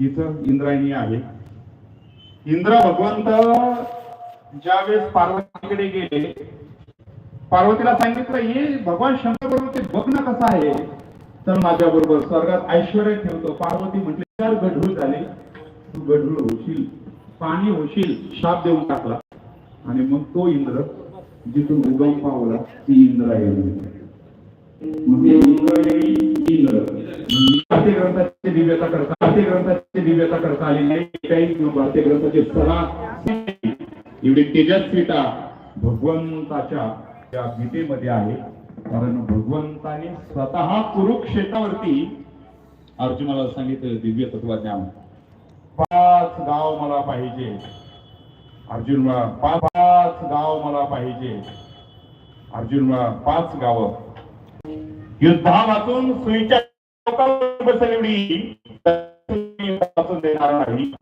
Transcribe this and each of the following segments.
इथं इंद्रायणी आहे. इंद्र भगवंत ज्यावेळेस पार्वतीकडे गेले पार्वतीला सांगितलं ये भगवान शंकर बरोबर ते बघ ना कसं आहे? तर माझ्या बरोबर स्वर्गात ऐश्वर ठेवतो. पार्वती म्हटले चार गढूळ झाले. तू गढूळ होशील पाणी होशील शाप देऊन टाकला. आणि मग तो इंद्र जिथून उगम पावला ती इंद्रायणी मग इंद्र इंद्रायणी इंद्र. भारतीय ग्रंथाची दिव्यता करता. ग्रंथाची दिव्यता करता आली नाही काही भारतीय ग्रंथाचे सला एवढी तेजस्विता भगवंताच्या त्या गीतेमध्ये आहे. कारण भगवंताने स्वतः कुरुक्षेत्रावरती अर्जुनाला सांगितलं दिव्य तत्वज्ञान पाच गाव मला पाहिजे. अर्जुन पाच पाच गाव मला पाहिजे. अर्जुन पाच गाव. युद्धा वाचून सुईच्या टोकावर बसेल एवढी वाचून देणार नाही.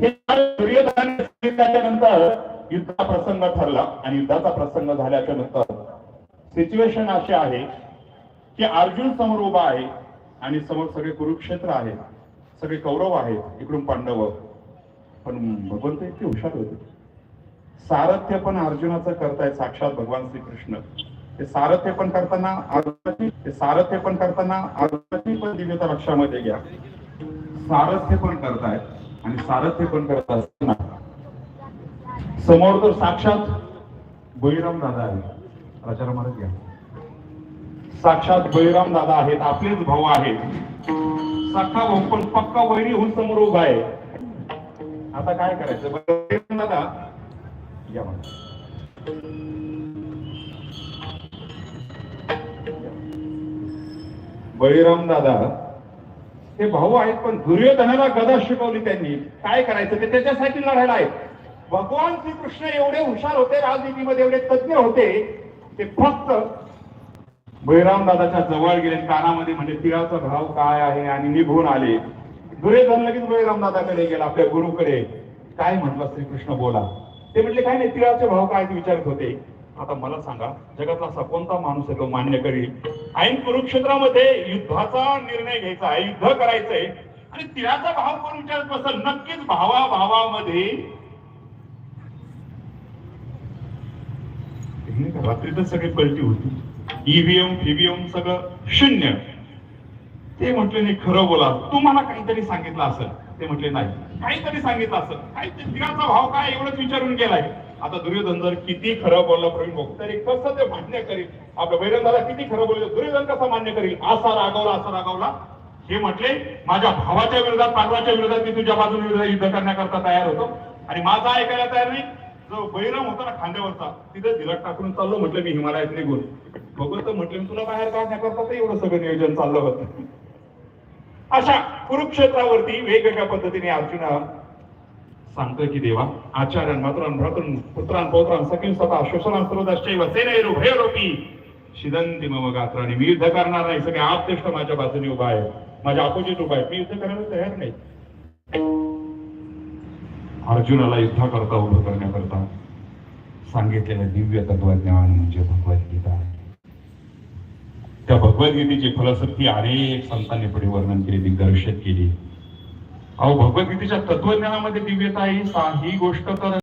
हे दुर्योधनाने सांगितल्याच्या नंतर युद्धाचा प्रसंग ठरला आणि युद्धाचा प्रसंग झाल्याच्यानंतर सिच्युएशन अशी आहे की अर्जुन समोर उभा आहे आणि समोर सगळे कुरुक्षेत्र आहे सगळे कौरव आहेत इकडून पांडव. पण भगवंत इतके हुशार होते. सारथ्य पण अर्जुनाचं करताय साक्षात भगवान श्रीकृष्ण. ते सारथ्य पण करताना अर्जुनाची ते सारथ्य पण करताना अर्जुनाची पण दिव्यता लक्षामध्ये घ्या. सारथ्य पण करतायत आणि सारथ्य पण करत असताना समोर तर साक्षात बळीराम दादा आहे राजाराम महाराज घ्या. साक्षात बळीराम दादा आहेत आपलेच भाऊ आहेत. सख्खा भाऊ पण पक्का वैरी होऊन समोर उभा आहे. आता काय करायचं? बळीराम दादा या बळीराम दादा हे भाऊ आहेत पण दुर्योधनाला गदा शिकवली त्यांनी. काय करायचं? ते त्याच्यासाठी लढायला आहे भगवान श्रीकृष्ण एवढे हुशार होते राजनीतीमध्ये एवढे तज्ञ होते ते फक्त बळीराम दादाच्या जवळ गेले. कानामध्ये म्हणजे तिळाचा भाव काय आहे आणि निभून आले. दुर्योधन लगेच बळीराम दादाकडे गेला आपल्या गुरुकडे. काय म्हटलं? श्रीकृष्ण बोला. ते म्हटले काय नाही तिळाचे भाव काय? ते विचारत होते. आता मला सांगा जगातला असा कोणता माणूस आहे तो मान्य करील? ऐन कुरुक्षेत्रामध्ये युद्धाचा निर्णय घ्यायचा आहे युद्ध करायचंय आणि तिळाचा भाव कोण विचारत बसल? नक्कीच भावा भावामध्ये रात्री तर सगळी पलटी होती. ईव्हीएम फीव्हीएम सगळं शून्य. ते म्हटले नाही खरं बोला. तुम्हाला काहीतरी सांगितलं असेल. ते म्हटले नाही काहीतरी सांगितलं असेल. काहीतरी तिळाचा भाव काय? एवढंच विचारून गेलाय. आता दुर्योधन जर किती खरं बोलला प्रवीण भाऊ तरी कसं ते मान्य करील? आपल्या बैरन किती खरं बोलले? दुर्योधन कसा मान्य करील? असा रागवला असा रागवला. हे म्हटले माझ्या भावाच्या विरोधात पांडवाच्या विरोधात मी तुझ्या बाजूने विरोधात युद्ध करण्याकरता तयार होतो. आणि माझा ऐकायला तयार नाही. जो बैरम होता ना खांद्यावरचा तिथे धिरट टाकून चाललो म्हटलं मी हिमालयात निघून. भगवंत म्हटलं मी तुला बाहेर काढण्याकरता तर एवढं सगळं नियोजन चाललं होतं. अशा कुरुक्षेत्रावरती वेगवेगळ्या पद्धतीने अर्जुना सांगतोय की देवा आचार्यां मातृन भ्रातृन पुत्रान पौत्रान सखी स्वतः श्वसनान सर्वदाश्चैव सेनेरु भयरोपी शिदंती मम गात्राने मी युद्ध करणार नाही सगळे आपतेष्ट माझ्या बाजूने उभा आहे माझ्या अपोजिट उभा आहे मी युद्ध करायला तयार नाही. अर्जुनाला युद्ध करता उभं करण्याकरता सांगितलेलं दिव्य तत्वज्ञान म्हणजे भगवद्गीता त्या भगवद्गीतेची फलश्रुती अनेक संतांनी पुढे वर्णन केली दिग्दर्शित केली. अहो भगवद्गीतेच्या तत्वज्ञानामध्ये दिव्यता आहे ही गोष्ट तर